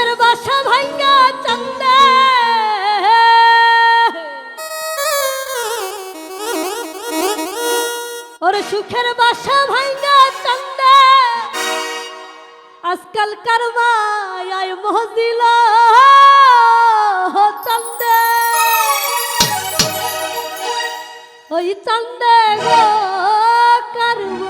সুখের বাসা ভাঙ্গা চন্দে। ওরে সুখের বাসা ভাঙ্গা চন্দে। আজকাল কারবায় মহজিল চন্দে। ওই চন্দে গো কারবায়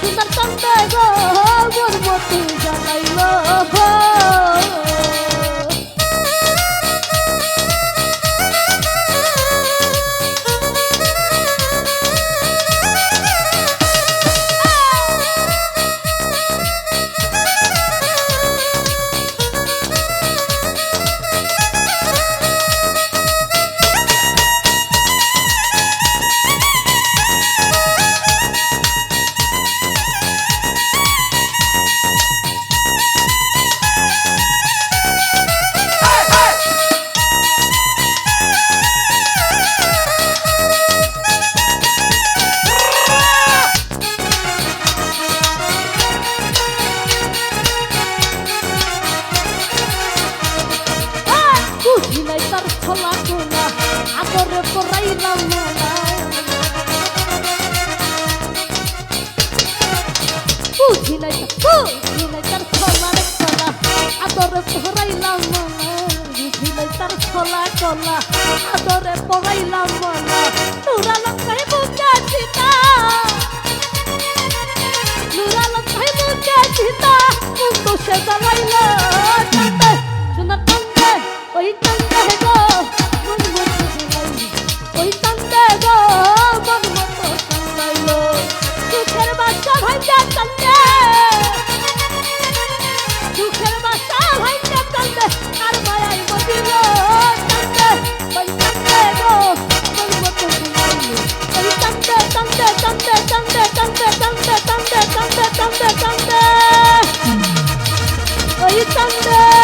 সুন্দর চন্দে গো পর্বত জানাইল। পড়াইলাম না বুঝি নাই তার বুঝি নাই তার ছলার ছলা you come back.